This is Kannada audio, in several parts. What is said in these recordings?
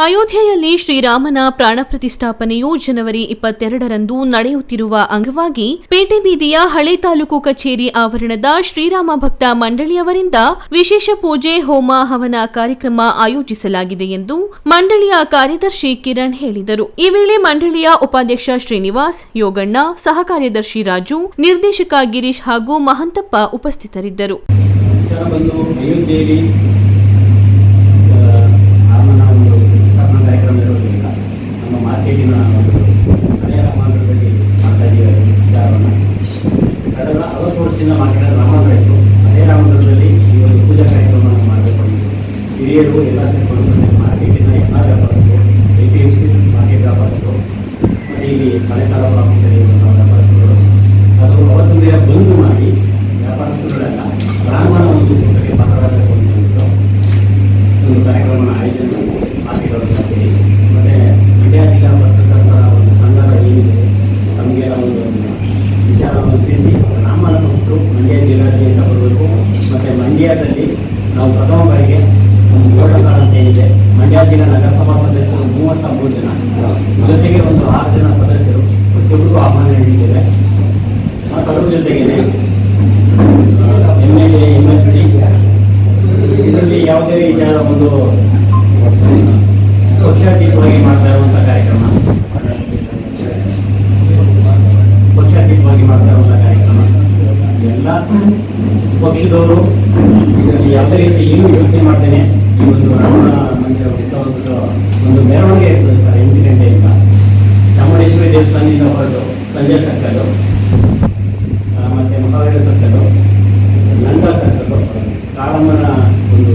ಅಯೋಧ್ಯೆಯಲ್ಲಿ ಶ್ರೀರಾಮನ ಪ್ರಾಣ ಪ್ರತಿಷ್ಠಾಪನೆಯು ಜನವರಿ ಇಪ್ಪತ್ತೆರಡರಂದು ನಡೆಯುತ್ತಿರುವ ಅಂಗವಾಗಿ ಪೇಟೆ ಬೀದಿಯ ಹಳೆ ತಾಲೂಕು ಕಚೇರಿ ಆವರಣದ ಶ್ರೀರಾಮ ಭಕ್ತ ಮಂಡಳಿಯವರಿಂದ ವಿಶೇಷ ಪೂಜೆ, ಹೋಮ, ಹವನ ಕಾರ್ಯಕ್ರಮ ಆಯೋಜಿಸಲಾಗಿದೆ ಎಂದು ಮಂಡಳಿಯ ಕಾರ್ಯದರ್ಶಿ ಕಿರಣ್ ಹೇಳಿದರು. ಈ ವೇಳೆ ಮಂಡಳಿಯ ಉಪಾಧ್ಯಕ್ಷ ಶ್ರೀನಿವಾಸ್, ಯೋಗಣ್ಣ ಸಹ ಕಾರ್ಯದರ್ಶಿ ರಾಜು, ನಿರ್ದೇಶಕ ಗಿರೀಶ್ ಹಾಗೂ ಮಹಂತಪ್ಪ ಉಪಸ್ಥಿತರಿದ್ದರು ವಿಚಾರ ಬಂದು ಅಯೋಧ್ಯೆಯಲ್ಲಿ ಆ, ರಾಮನ ಒಂದು ಪ್ರತಿಷ್ಠಾಪನಾ ಕಾರ್ಯಕ್ರಮ ಇರೋದ್ರಿಂದ ಒಂದು ಹಳೆಯ ರಾಮಾಂತರ ಬಗ್ಗೆ ಮಾಡ್ತಾ ವಿಚಾರವನ್ನು ಕಳೆದ ಅರವತ್ತು ವರ್ಷದಿಂದ ಇತ್ತು ಅದೇ ರಾಮಾಂತರದಲ್ಲಿ ಈ ಒಂದು ಪೂಜಾ ಕಾರ್ಯಕ್ರಮವನ್ನು ಮಾಡಬೇಕು ಹಿರಿಯರು ಎಲ್ಲ ಸೇರಿಕೊಂಡು ಮಾರ್ಕೆಟಿನ ಎಲ್ಲ ವ್ಯಾಪಾರಸ್ಥರು, ಎ ಪಿ ಸಿ ಮಾರ್ಕೆಟ್ ವ್ಯಾಪಾರಸ್ಥರು, ಮತ್ತು ಇಲ್ಲಿ ಹಳೆ ತಾಲೂಕು ಅದು ಅವತ್ತಿನ ಬಂದು ಮಾಡಿ ವ್ಯಾಪಾರಸ್ಥರುಗಳೆಲ್ಲ ಬ್ರಾಹ್ಮಣ ಒಂದು ಒಂದು ಕಾರ್ಯಕ್ರಮನ ಆಯೋಜನೆ ಮಾಡಿರೋದನ್ನ ಸೇರಿ ಮತ್ತು ಮಂಡ್ಯ ಜಿಲ್ಲಾ ಪತ್ರಕರ್ತರ ಒಂದು ಸಂಘದ ಏನಿದೆ ನಮಗೆ ಒಂದು ವಿಚಾರವನ್ನು ತಿಳಿಸಿ ನಾಮನ ಕೊಟ್ಟು ಮಂಡ್ಯ ಜಿಲ್ಲಾದ್ಯಂತ ಬರಬೇಕು ಮತ್ತು ಮಂಡ್ಯದಲ್ಲಿ ನಾವು ಪ್ರಥಮ ಬಾರಿಗೆ ಒಂದು ಕಾರ್ಡ್ ಅಂತ ಏನಿದೆ ಮಂಡ್ಯ ಜಿಲ್ಲಾ ನಗರಸಭಾ ಸದಸ್ಯರು ಮೂವತ್ತ ಮೂರು ಜನ. ಜೊತೆಗೆ ಒಂದು ಆರು ಜನ ಸದಸ್ಯರು ಪ್ರತಿಯೊಬ್ಬರಿಗೂ ಆಹ್ವಾನ ನೀಡಿದ್ದೇವೆ ಅದರ ಜೊತೆಗೇನೆ M L A M L C ಇದರಲ್ಲಿ ಯಾವುದೇ ರೀತಿಯಾದ ಒಂದು ಪಕ್ಷಾತೀತವಾಗಿ ಮಾಡ್ತಾ ಇರುವಂಥ ಕಾರ್ಯಕ್ರಮ ಪಕ್ಷಾತೀತವಾಗಿ ಮಾಡ್ತಾ ಇರುವಂಥ ಕಾರ್ಯಕ್ರಮ ಎಲ್ಲ ಪಕ್ಷದವರು ಯಾವುದೇ ರೀತಿ ಏನು ಯೋಚನೆ ಮಾಡ್ತೇನೆ, ಈ ಒಂದು ರಾಮನ ಮಂದಿರ ಉತ್ಸವದ ಒಂದು ಮೆರವಣಿಗೆ ಇರ್ತದೆ ಸರ್, ಎಂಟು ಗಂಟೆಯಿಂದ. ಚಾಮುಂಡೇಶ್ವರಿ ದೇವಸ್ಥಾನದಿಂದ ಹೊರಟು, ಸಂಜೆ ಸರ್ಕಲ್ಲು ಮತ್ತೆ ಮಹಾವೀರ ಸರ್ಕಲ್ಲು ಲಂಕಾ ಸರ್ಕಲ್ಲು ಕಾಳಮ್ಮನ ಒಂದು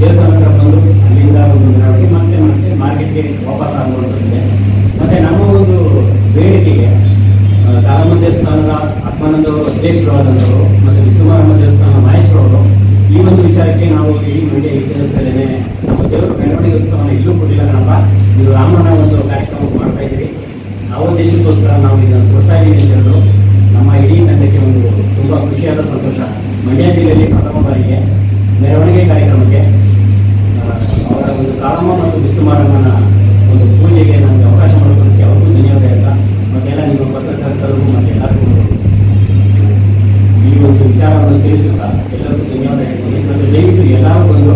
ದೇವಸ್ಥಾನ ಹತ್ರ ಬಂದು ಅಲ್ಲಿಂದ ಒಂದು ಮೆರವಣಿಗೆ ಮತ್ತೆ ಮತ್ತೆ ಮಾರ್ಕೆಟ್ಗೆ ವಾಪಸ್ ಆಗುವಂಥದ್ದಿದೆ ಮತ್ತೆ ನಮ್ಮ ಒಂದು ಬೇಡಿಕೆಗೆ ಆ, ಕಾಳಮ್ಮ ದೇವಸ್ಥಾನದ ಆತ್ಮಾನಂದವರು ಅಧ್ಯಕ್ಷರಾದಂಥವರು ಮತ್ತು ವಿಷ್ಣುಮಾರಮ್ಮ ದೇವಸ್ಥಾನ ಮಹೇಶ್ವರವರು, ಈ ಒಂದು ವಿಚಾರಕ್ಕೆ ನಾವು ಇಡೀ ಮಂಡ್ಯ ಇದ್ದೇನೆ ನಮ್ಮ ದೇವರು ಮೆರವಣಿಗೆ ಉತ್ಸವನ ಇಲ್ಲೂ ಕೊಟ್ಟಿಲ್ಲ ಕಣಪ್ಪ. ನೀವು ರಾಮನ ಒಂದು ಕಾರ್ಯಕ್ರಮ ಮಾಡ್ತಾ ಇದ್ದೀರಿ. ಆ ಉದ್ದೇಶಕ್ಕೋಸ್ಕರ ನಾವು ಇದನ್ನು ಕೊಡ್ತಾ ಇದ್ದೀವಿ ಅಂತ ಹೇಳಿದ್ರು. ನಮ್ಮ ಇಡೀ ತಂಡಕ್ಕೆ ಒಂದು ತುಂಬ ಖುಷಿಯಾದ ಸಂತೋಷ. ಮಂಡ್ಯ ಜಿಲ್ಲೆಯಲ್ಲಿ ಪ್ರಥಮ ಬಾರಿಗೆ ಮೆರವಣಿಗೆ ಕಾರ್ಯಕ್ರಮಕ್ಕೆ ಅವರ ಒಂದು ಕಾಳಮ್ಮ ಮತ್ತು ವಿಷ್ಣುಮಾರಮ್ಮನ ಒಂದು ಪೂಜೆಗೆ ನಮಗೆ ಅವಕಾಶ ಮಾಡಿಕೊಡೋಕ್ಕೆ ಅವ್ರಿಗೂ ಧನ್ಯವಾದ ಇಲ್ಲ ಮತ್ತೆಲ್ಲ ನಿಮ್ಮ ಪತ್ರಕರ್ತರಿಗೂ ಮತ್ತೆ ಎಲ್ಲರಿಗೂ ಈ ಒಂದು ವಿಚಾರವನ್ನು ತಿಳಿಸುತ್ತಾ ಎಲ್ಲರಿಗೂ ಧನ್ಯವಾದ ಹೇಳ್ತೀನಿ ಮತ್ತು ದಯವಿಟ್ಟು ಎಲ್ಲರೂ ಬಂದು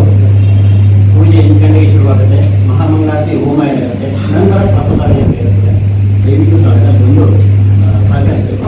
ಪೂಜೆ ಎಂಟು ಗಂಟೆಗೆ ಶುರುವಾಗುತ್ತೆ. ಮಹಾಮಂಗಳಾರತಿ, ಹೋಮ ಇರುತ್ತೆ. ನಂತರ ಪ್ರಸಾದ ಇರುತ್ತೆ. ದಯವಿಟ್ಟು ತಾವೆಲ್ಲ ಬಂದು ಸಹಕರಿಸಬೇಕು.